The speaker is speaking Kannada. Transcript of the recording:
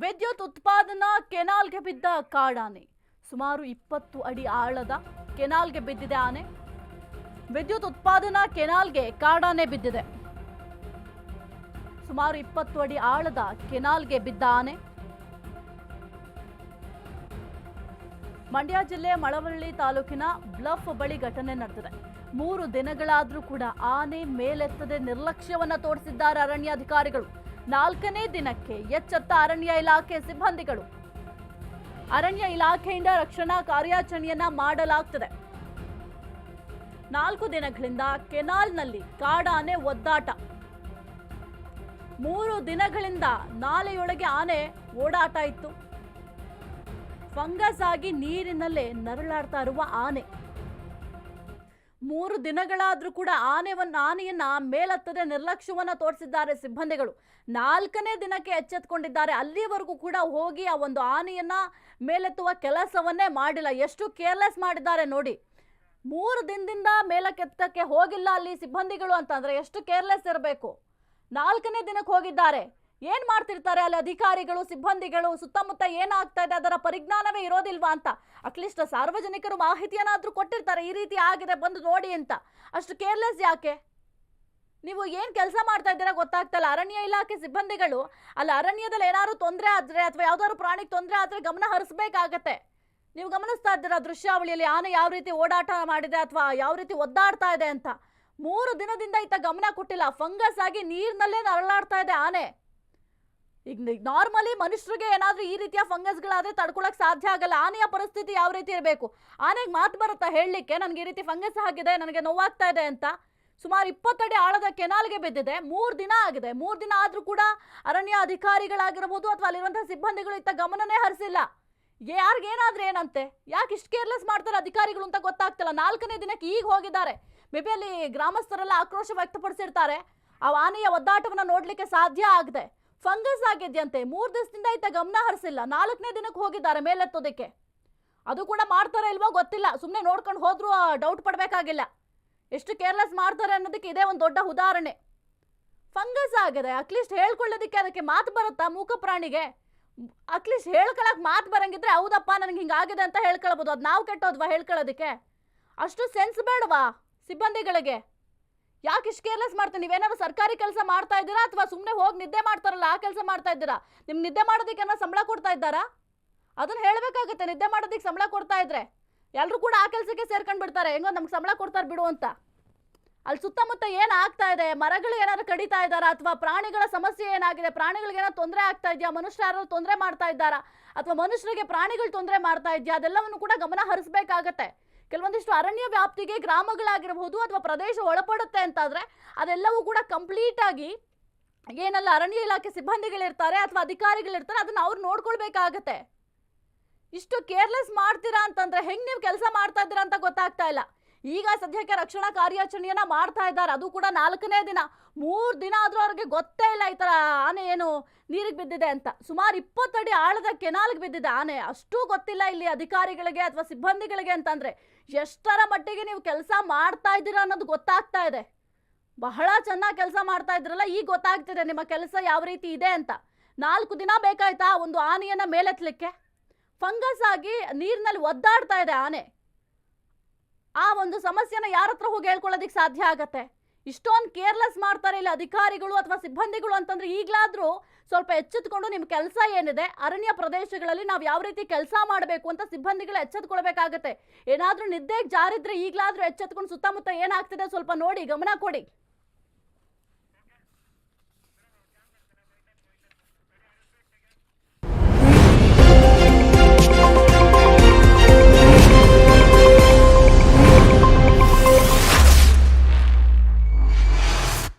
ವಿದ್ಯುತ್ ಉತ್ಪಾದನಾ ಕೆನಾಲ್ಗೆ ಬಿದ್ದ ಕಾಡಾನೆ. ಸುಮಾರು ಇಪ್ಪತ್ತು ಅಡಿ ಆಳದ ಕೆನಾಲ್ಗೆ ಬಿದ್ದಿದೆ ಆನೆ. ವಿದ್ಯುತ್ ಉತ್ಪಾದನಾ ಕೆನಾಲ್ಗೆ ಕಾಡಾನೆ ಬಿದ್ದಿದೆ. ಸುಮಾರು ಇಪ್ಪತ್ತು ಅಡಿ ಆಳದ ಕೆನಾಲ್ಗೆ ಬಿದ್ದ ಆನೆ. ಮಂಡ್ಯ ಜಿಲ್ಲೆ ಮಳವಳ್ಳಿ ತಾಲೂಕಿನ ಬ್ಲಫ್ ಬಳಿ ಘಟನೆ ನಡೆದಿದೆ. ಮೂರು ದಿನಗಳಾದರೂ ಕೂಡ ಆನೆ ಮೇಲೆತ್ತದೆ ನಿರ್ಲಕ್ಷ್ಯವನ್ನ ತೋರಿಸಿದ್ದಾರೆ ಅರಣ್ಯಾಧಿಕಾರಿಗಳು. ನಾಲ್ಕನೇ ದಿನಕ್ಕೆ ಎಚ್ಚೆತ್ತ ಅರಣ್ಯ ಇಲಾಖೆ ಸಿಬ್ಬಂದಿಗಳು. ಅರಣ್ಯ ಇಲಾಖೆಯಿಂದ ರಕ್ಷಣಾ ಕಾರ್ಯಾಚರಣೆಯನ್ನ ಮಾಡಲಾಗ್ತದೆ. ನಾಲ್ಕು ದಿನಗಳಿಂದ ಕೆನಾಲ್ನಲ್ಲಿ ಕಾಡಾನೆ ಒದ್ದಾಟ. ಮೂರು ದಿನಗಳಿಂದ ನಾಲೆಯೊಳಗೆ ಆನೆ ಓಡಾಟ ಇತ್ತು. ಫಂಗಸ್ ಆಗಿ ನೀರಿನಲ್ಲೇ ನರಳಾಡ್ತಾ ಇರುವ ಆನೆ. ಮೂರು ದಿನಗಳಾದರೂ ಕೂಡ ಆನೆವನ್ನು, ಆನೆಯನ್ನು ಮೇಲತ್ತದೆ ನಿರ್ಲಕ್ಷ್ಯವನ್ನು ತೋರಿಸಿದ್ದಾರೆ ಸಿಬ್ಬಂದಿಗಳು. ನಾಲ್ಕನೇ ದಿನಕ್ಕೆ ಎಚ್ಚೆತ್ಕೊಂಡಿದ್ದಾರೆ. ಅಲ್ಲಿವರೆಗೂ ಕೂಡ ಹೋಗಿ ಆ ಒಂದು ಆನೆಯನ್ನು ಮೇಲೆತ್ತುವ ಕೆಲಸವನ್ನೇ ಮಾಡಿಲ್ಲ. ಎಷ್ಟು ಕೇರ್ಲೆಸ್ ಮಾಡಿದ್ದಾರೆ ನೋಡಿ. ಮೂರು ದಿನದಿಂದ ಮೇಲಕ್ಕೆತ್ತಕ್ಕೆ ಹೋಗಿಲ್ಲ ಅಲ್ಲಿ ಸಿಬ್ಬಂದಿಗಳು ಅಂತಂದರೆ ಎಷ್ಟು ಕೇರ್ಲೆಸ್ ಇರಬೇಕು. ನಾಲ್ಕನೇ ದಿನಕ್ಕೆ ಹೋಗಿದ್ದಾರೆ. ಏನ್ ಮಾಡ್ತಿರ್ತಾರೆ? ಅಲ್ಲಿ ಅಧಿಕಾರಿಗಳು, ಸಿಬ್ಬಂದಿಗಳು, ಸುತ್ತಮುತ್ತ ಏನಾಗ್ತಾ ಇದೆ? ಅದರ ಪರಿಜ್ಞಾನವೇ ಇರೋದಿಲ್ವಾ ಅಂತ. ಅಟ್ಲೀಸ್ಟ್ ಸಾರ್ವಜನಿಕರು ಮಾಹಿತಿಯನ್ನಾದ್ರೂ ಕೊಟ್ಟಿರ್ತಾರೆ. ಈ ರೀತಿ ಆಗಿದೆ, ಬಂದು ನೋಡಿ ಅಂತ. ಅಷ್ಟು ಕೇರ್ಲೆಸ್ ಯಾಕೆ? ನೀವು ಏನ್ ಕೆಲಸ ಮಾಡ್ತಾ ಇದ್ದೀರಾ ಗೊತ್ತಾಗ್ತಲ್ಲ ಅರಣ್ಯ ಇಲಾಖೆ ಸಿಬ್ಬಂದಿಗಳು, ಅಲ್ಲಿ ಅರಣ್ಯದಲ್ಲಿ ಏನಾದ್ರು ತೊಂದರೆ ಆದ್ರೆ ಅಥವಾ ಯಾವ್ದಾದ್ರು ಪ್ರಾಣಿಗೆ ತೊಂದರೆ ಆದ್ರೆ ಗಮನ ಹರಿಸ್ಬೇಕಾಗತ್ತೆ. ನೀವು ಗಮನಿಸ್ತಾ ಇದ್ದೀರಾ ದೃಶ್ಯಾವಳಿಯಲ್ಲಿ? ಆನೆ ಯಾವ ರೀತಿ ಓಡಾಟ ಮಾಡಿದೆ ಅಥವಾ ಯಾವ ರೀತಿ ಒದ್ದಾಡ್ತಾ ಇದೆ ಅಂತ? ಮೂರು ದಿನದಿಂದ ಈತ ಗಮನ ಕೊಟ್ಟಿಲ್ಲ. ಫಂಗಸ್ ಆಗಿ ನೀರಿನಲ್ಲೇ ನರಳಾಡ್ತಾ ಇದೆ ಆನೆ. ಈಗ ನಾರ್ಮಲಿ ಮನುಷ್ಯರಿಗೆ ಏನಾದ್ರೂ ಈ ರೀತಿಯ ಫಂಗಸ್ಗಳಾದರೆ ತಡ್ಕೊಳಕ್ ಸಾಧ್ಯ ಆಗಲ್ಲ. ಆನೆಯ ಪರಿಸ್ಥಿತಿ ಯಾವ ರೀತಿ ಇರಬೇಕು? ಆನೆಗೆ ಮಾತು ಬರುತ್ತಾ ಹೇಳಲಿಕ್ಕೆ? ನನಗೆ ಈ ರೀತಿ ಫಂಗಸ್ ಆಗಿದೆ, ನನಗೆ ನೋವಾಗ್ತಾ ಇದೆ ಅಂತ? ಸುಮಾರು ಇಪ್ಪತ್ತಡಿ ಆಳದ ಕೆನಾಲ್ಗೆ ಬಿದ್ದಿದೆ. ಮೂರು ದಿನ ಆಗಿದೆ. ಮೂರು ದಿನ ಆದ್ರೂ ಕೂಡ ಅರಣ್ಯ ಅಧಿಕಾರಿಗಳಾಗಿರ್ಬೋದು ಅಥವಾ ಅಲ್ಲಿರುವಂತಹ ಸಿಬ್ಬಂದಿಗಳು ಇತ್ತ ಗಮನನೇ ಹರಿಸಿಲ್ಲ. ಯಾರಿಗೇನಾದ್ರೆ ಏನಂತೆ? ಯಾಕೆ ಇಷ್ಟು ಕೇರ್ಲೆಸ್ ಮಾಡ್ತಾರೆ ಅಧಿಕಾರಿಗಳು ಅಂತ ಗೊತ್ತಾಗ್ತಿಲ್ಲ. ನಾಲ್ಕನೇ ದಿನಕ್ಕೆ ಈಗ ಹೋಗಿದ್ದಾರೆ. ಮೇ ಬಿ ಅಲ್ಲಿ ಗ್ರಾಮಸ್ಥರೆಲ್ಲ ಆಕ್ರೋಶ ವ್ಯಕ್ತಪಡಿಸಿರ್ತಾರೆ. ಆ ಆನೆಯ ಒದ್ದಾಟವನ್ನು ನೋಡಲಿಕ್ಕೆ ಸಾಧ್ಯ ಆಗದೆ. ಫಂಗಸ್ ಆಗಿದ್ಯಂತೆ. ಮೂರು ದಿವಸದಿಂದ ಈತ ಗಮನ ಹರಿಸಿಲ್ಲ. ನಾಲ್ಕನೇ ದಿನಕ್ಕೆ ಹೋಗಿದ್ದಾರೆ ಮೇಲೆತ್ತೋದಕ್ಕೆ. ಅದು ಕೂಡ ಮಾಡ್ತಾರೆ ಇಲ್ವೋ ಗೊತ್ತಿಲ್ಲ. ಸುಮ್ಮನೆ ನೋಡ್ಕೊಂಡು ಹೋದ್ರೂ ಡೌಟ್ ಪಡಬೇಕಾಗಿಲ್ಲ. ಎಷ್ಟು ಕೇರ್ಲೆಸ್ ಮಾಡ್ತಾರೆ ಅನ್ನೋದಕ್ಕೆ ಇದೇ ಒಂದು ದೊಡ್ಡ ಉದಾಹರಣೆ. ಫಂಗಸ್ ಆಗಿದೆ. ಅಟ್ಲೀಸ್ಟ್ ಹೇಳ್ಕೊಳ್ಳೋದಕ್ಕೆ ಅದಕ್ಕೆ ಮಾತು ಬರುತ್ತಾ? ಮೂಕ ಪ್ರಾಣಿಗೆ? ಅಟ್ಲೀಸ್ಟ್ ಹೇಳ್ಕೊಳಕ್ ಮಾತು ಬರಂಗಿದ್ರೆ ಹೌದಪ್ಪ, ನನಗೆ ಹಿಂಗಾಗಿದೆ ಅಂತ ಹೇಳ್ಕೊಳ್ಬೋದು. ಅದು ನಾವು ಕೆಟ್ಟೋದ್ವಾ ಹೇಳ್ಕೊಳ್ಳೋದಕ್ಕೆ? ಅಷ್ಟು ಸೆನ್ಸ್ ಬೇಡವಾ ಸಿಬ್ಬಂದಿಗಳಿಗೆ? ಯಾಕೆ ಇಷ್ಟು ಕೇರ್ಲೆಸ್ ಮಾಡ್ತೀನಿ ನೀವೇನಾದ್ರು ಸರ್ಕಾರಿ ಕೆಲಸ ಮಾಡ್ತಾ ಇದ್ದೀರಾ ಅಥವಾ ಸುಮ್ಮನೆ ಹೋಗಿ ನಿದ್ದೆ ಮಾಡ್ತಾರಲ್ಲ, ಆ ಕೆಲಸ ಮಾಡ್ತಾ ಇದ್ದೀರಾ? ನಿಮ್ಗೆ ನಿದ್ದೆ ಮಾಡೋದಕ್ಕೆ ಏನೋ ಸಂಬಳ ಕೊಡ್ತಾ ಇದ್ದಾರಾ? ಅದನ್ನ ಹೇಳಬೇಕಾಗುತ್ತೆ, ನಿದ್ದೆ ಮಾಡೋದಕ್ಕೆ ಸಂಬಳ ಕೊಡ್ತಾ ಇದ್ರೆ. ಎಲ್ಲರೂ ಕೂಡ ಆ ಕೆಲಸಕ್ಕೆ ಸೇರ್ಕೊಂಡು ಬಿಡ್ತಾರೆ. ಹೆಂಗೋ ನಮ್ಗೆ ಸಂಬಳ ಕೊಡ್ತಾರೆ ಬಿಡು ಅಂತ. ಅಲ್ಲಿ ಸುತ್ತಮುತ್ತ ಏನು ಆಗ್ತಾ ಇದೆ? ಮರಗಳು ಏನಾದ್ರು ಕಡಿತಾ ಇದ್ದಾರಾ? ಅಥವಾ ಪ್ರಾಣಿಗಳ ಸಮಸ್ಯೆ ಏನಾಗಿದೆ? ಪ್ರಾಣಿಗಳಿಗೆ ಏನಾದ್ರು ತೊಂದರೆ ಆಗ್ತಾ ಇದೆಯಾ? ಮನುಷ್ಯರು ಯಾರು ತೊಂದರೆ ಮಾಡ್ತಾ ಇದ್ದಾರಾ? ಅಥವಾ ಮನುಷ್ಯರಿಗೆ ಪ್ರಾಣಿಗಳು ತೊಂದರೆ ಮಾಡ್ತಾ ಇದೆಯಾ? ಅದೆಲ್ಲವನ್ನು ಕೂಡ ಗಮನ ಹರಿಸಬೇಕಾಗತ್ತೆ. ಕೆಲವೊಂದಿಷ್ಟು ಅರಣ್ಯ ವ್ಯಾಪ್ತಿಗೆ ಗ್ರಾಮಗಳಾಗಿರಬಹುದು ಅಥವಾ ಪ್ರದೇಶ ಒಳಪಡುತ್ತೆ ಅಂತಾದರೆ ಅದೆಲ್ಲವೂ ಕೂಡ ಕಂಪ್ಲೀಟ್ ಆಗಿ ಏನೆಲ್ಲ ಅರಣ್ಯ ಇಲಾಖೆ ಸಿಬ್ಬಂದಿಗಳಿರ್ತಾರೆ ಅಥವಾ ಅಧಿಕಾರಿಗಳಿರ್ತಾರೆ, ಅದನ್ನ ಅವ್ರು ನೋಡ್ಕೊಳ್ಬೇಕಾಗತ್ತೆ. ಇಷ್ಟು ಕೇರ್ಲೆಸ್ ಮಾಡ್ತೀರಾ ಅಂತಂದ್ರೆ ಹೆಂಗ್ ನೀವು ಕೆಲಸ ಮಾಡ್ತಾ ಇದ್ದೀರಾ ಅಂತ ಗೊತ್ತಾಗ್ತಾ ಇಲ್ಲ. ಈಗ ಸದ್ಯಕ್ಕೆ ರಕ್ಷಣಾ ಕಾರ್ಯಾಚರಣೆಯನ್ನ ಮಾಡ್ತಾ ಇದ್ದಾರೆ, ಅದು ಕೂಡ ನಾಲ್ಕನೇ ದಿನ. ಮೂರು ದಿನ ಆದ್ರೂ ಅವ್ರಿಗೆ ಗೊತ್ತೇ ಇಲ್ಲ ಈ ಥರ ಆನೆ ಏನು ನೀರಿಗೆ ಬಿದ್ದಿದೆ ಅಂತ. ಸುಮಾರು ಇಪ್ಪತ್ತಡಿ ಆಳದ ಕೆನಾಲ್ಗೆ ಬಿದ್ದಿದೆ ಆನೆ. ಅಷ್ಟೂ ಗೊತ್ತಿಲ್ಲ ಇಲ್ಲಿ ಅಧಿಕಾರಿಗಳಿಗೆ ಅಥವಾ ಸಿಬ್ಬಂದಿಗಳಿಗೆ ಅಂತಂದ್ರೆ. ಎಷ್ಟರ ಮಟ್ಟಿಗೆ ನೀವು ಕೆಲಸ ಮಾಡ್ತಾ ಇದ್ದೀರಾ ಅನ್ನೋದು ಗೊತ್ತಾಗ್ತಾ ಇದೆ. ಬಹಳ ಚೆನ್ನಾಗಿ ಕೆಲಸ ಮಾಡ್ತಾ ಇದ್ರಲ್ಲ, ಈಗ ಗೊತ್ತಾಗ್ತಿದೆ ನಿಮ್ಮ ಕೆಲಸ ಯಾವ ರೀತಿ ಇದೆ ಅಂತ. ನಾಲ್ಕು ದಿನ ಬೇಕಾಯ್ತಾ ಒಂದು ಆನೆಯನ್ನ ಮೇಲೆತ್ತಲಿಕ್ಕೆ? ಫಂಗಸ್ ಆಗಿ ನೀರಿನಲ್ಲಿ ಒದ್ದಾಡ್ತಾ ಇದೆ ಆನೆ. ಆ ಒಂದು ಸಮಸ್ಯೆನ ಯಾರತ್ರ ಹೋಗಿ ಹೇಳ್ಕೊಳ್ಳೋದಕ್ಕೆ ಸಾಧ್ಯ ಆಗತ್ತೆ? ಇಷ್ಟೊಂದು ಕೇರ್ಲೆಸ್ ಮಾಡ್ತಾರೆ ಇಲ್ಲಿ ಅಧಿಕಾರಿಗಳು ಅಥವಾ ಸಿಬ್ಬಂದಿಗಳು ಅಂತಂದ್ರೆ ಈಗಲಾದರೂ ಸ್ವಲ್ಪ ಎಚ್ಚೆತ್ಕೊಂಡು ನಿಮ್ಮ ಕೆಲಸ ಏನಿದೆ ಅರಣ್ಯ ಪ್ರದೇಶಗಳಲ್ಲಿ ನಾವು ಯಾವ ರೀತಿ ಕೆಲಸ ಮಾಡಬೇಕು ಅಂತ ಸಿಬ್ಬಂದಿಗಳು ಎಚ್ಚೆತ್ಕೊಳ್ಬೇಕಾಗತ್ತೆ. ಏನಾದರೂ ನಿದ್ದೆಗೆ ಜಾರಿದ್ರೆ ಈಗಲಾದರೂ ಎಚ್ಚೆತ್ಕೊಂಡು ಸುತ್ತಮುತ್ತ ಏನಾಗ್ತಿದೆ ಸ್ವಲ್ಪ ನೋಡಿ ಗಮನ ಕೊಡಿ.